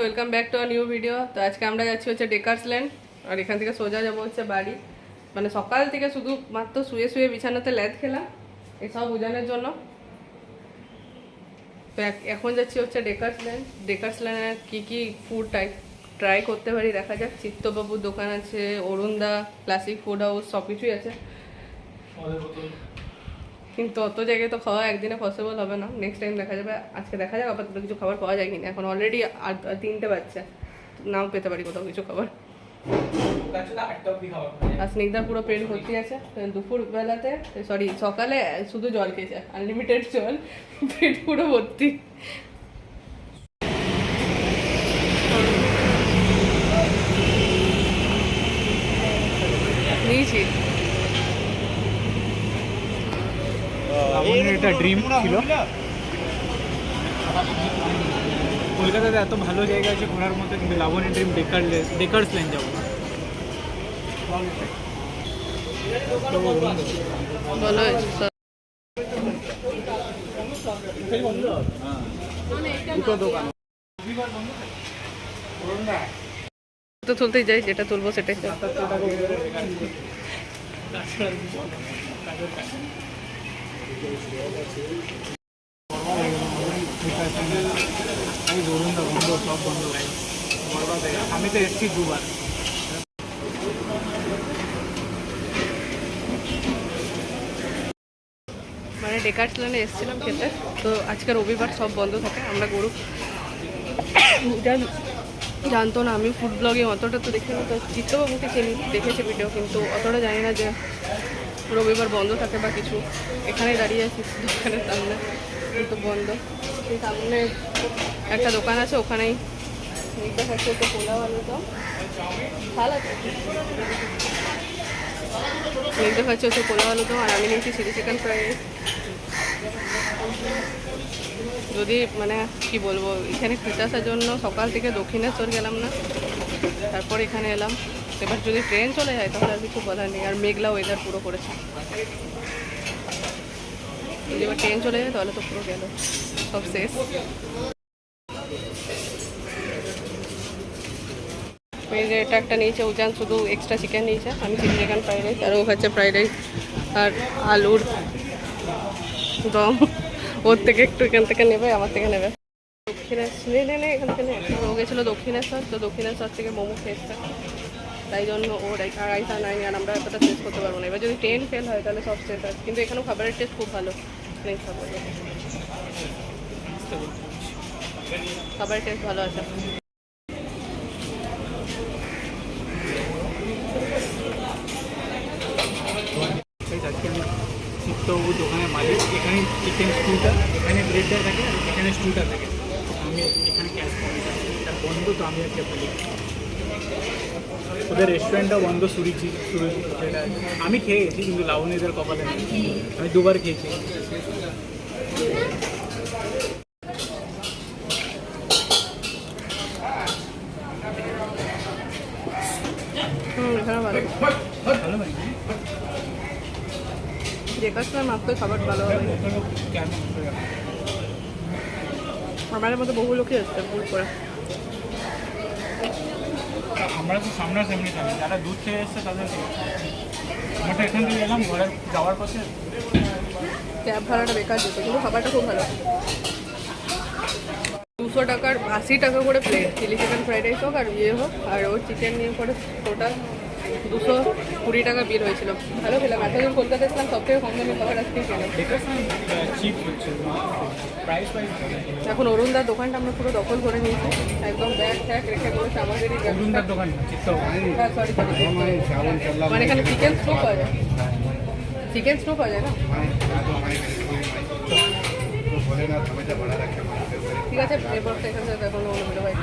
Welcome back to new video তো আজকে আমরা যাচ্ছি হচ্ছে ডেকার্স ল্যান্ড আর এখান থেকে সোজা যাব হচ্ছে বাড়ি। মানে সকাল থেকে শুধু মাত্র শুয়ে শুয়ে বিছানাতে ল্যাদ খেলাম এসব বোঝানোর জন্য। এখন যাচ্ছি হচ্ছে ডেকার্স ল্যান্ড ডেকার্স ল্যান্ডের কী কী ফুড টাই ট্রাই করতে পারি দেখা যাক। চিত্তবাবুর দোকান আছে, অরুণদা ক্লাসিক ফুড হাউস সব কিছুই আছে। কিন্তু অত জায়গায় তো খাওয়া একদিনে পসিবল হবে না। নেক্সট টাইম দেখা যাবে, আজকে দেখা যাক আপাতত কিছু খাবার পাওয়া যায় কিনা। এখন অলরেডি আর তিনটে বাচ্চা নাও পেতে পারি কোথাও কিছু খাবার। আর স্নিগ্ধার পুরো পেট ভর্তি আছে। দুপুর বেলাতে সরি সকালে শুধু জল খেয়েছে আনলিমিটেড জল, পেট পুরো ভর্তি। নিয়েছি। লাবণীর এটা ড্রিম ছিল। কলকাতাতে এত ভালো জায়গা আছে ঘোরার মতো কিন্তু Laboni dream decker deckers lane যাব তো তুলতেই যাই যেটা তুলবো সেটাই তো। ধরুন দা। আমি তো এসছি দুবার মানে এসেছিলাম খেতে তো আজকে রবিবার সব বন্ধ থাকে, আমরা গরু জান- জানতো না আমি ফুড ব্লগে অতটা তো দেখি না তো চিত্তবাবুকে চিনি দেখেছি ভিডিও কিন্তু অতটা জানি না যে রবিবার বন্ধ থাকে বা কিছু এখানে দাঁড়িয়ে আছি, দোকানের সামনে। কিন্তু বন্ধ। সেই সামনে একটা দোকান আছে, ওখানেই। আছে নিতে হচ্ছে পোলাও আলু তো আর আমি নিয়েছি চিলি চিকেন ফ্রাই। যদি মানে কি বলব, এখানে আসার জন্য সকাল থেকে দক্ষিণেশ্বর গেলাম না, তারপর এখানে এলাম। এবার যদি ট্রেন চলে যায়, তাহলে আর কিছু বলার নেই। আর মেঘলা ওয়েদার পুরো করেছে। যদি এবার ট্রেন চলে যায়, তাহলে তো পুরো গেল। সব শেষ। এটা একটা নিয়েছে, উজান শুধু এক্সট্রা চিকেন নিয়েছে। আমি চিলি চিকেন ফ্রাইড রাইস আর ও খাচ্ছে ফ্রাইড রাইস আর আলুর দম। ওর থেকে একটু এখান থেকে নেবে, আমার থেকে নেবে। দক্ষিণেশ্বর নে নে নে, এখান থেকে। ও গেছিল দক্ষিণেশ্বর, তো দক্ষিণেশ্বর থেকে মোমো খেয়েছে। তাই জন্য ও আড়াইটা নাই, আর আমরা এতটা শেষ করতে পারব না। এবার যদি ট্রেন ফেল হয়, তাহলে সব শেষ হয় কিন্তু এখানেও খাবারের টেস্ট খুব ভালো। নেই খাবার। খাবারের টেস্ট ভালো আছে। চিত্তবাবু দোকানের মালিক। এখানে চিকেন স্টুটা এখানে ব্রেডটা থাকে আর এখানে স্টুটা থাকে। আমি এখানে ক্যাশ এটা বন্ধ তো আমি আজকে বলি ওদের রেস্টুরেন্টটা বন্ধ সুরিচি সুরুচি যেটা আমি খেয়ে গেছি কিন্তু লাবণীদের কপালে। আমি দুবার খেয়েছি। যে কাজটা মাত্র খাবার ভালো হবে। আমাদের মধ্যে বহু লোকই আসছে ভুল করে। আমরা তো সামনাসামনি থাকি যারা দূর থেকে এসছে তাদের আমরা তো এখান থেকে গেলাম ঘরে যাওয়ার পথে। ক্যাব ভাড়াটা বেকার যেত কিন্তু খাবারটা খুব ভালো। দুশো টাকার আশি টাকা করে plate chili chicken fried rice হোক আর ইয়ে হোক, আর ওর চিকেন নিয়ে করে টোটাল দুশো কুড়ি টাকা বিল হয়েছিল। ভালো খেলাম এতদিন কলকাতা ছিলাম সব থেকে কম দামি খাবার আজকে খেলাম এখন অরুণদার দোকানটা আমরা পুরো দখল করে নিয়েছি। একদম ব্যাগ ট্যাগ রেখে বলেছে আমাদেরই অরুণদার দোকান চিত্তবাবু সরি মানে এখানে চিকেন স্টু পাওয়া যায়। চিকেন স্টু পাওয়া যায় না? ঠিক আছে তো এখান থেকে ভাই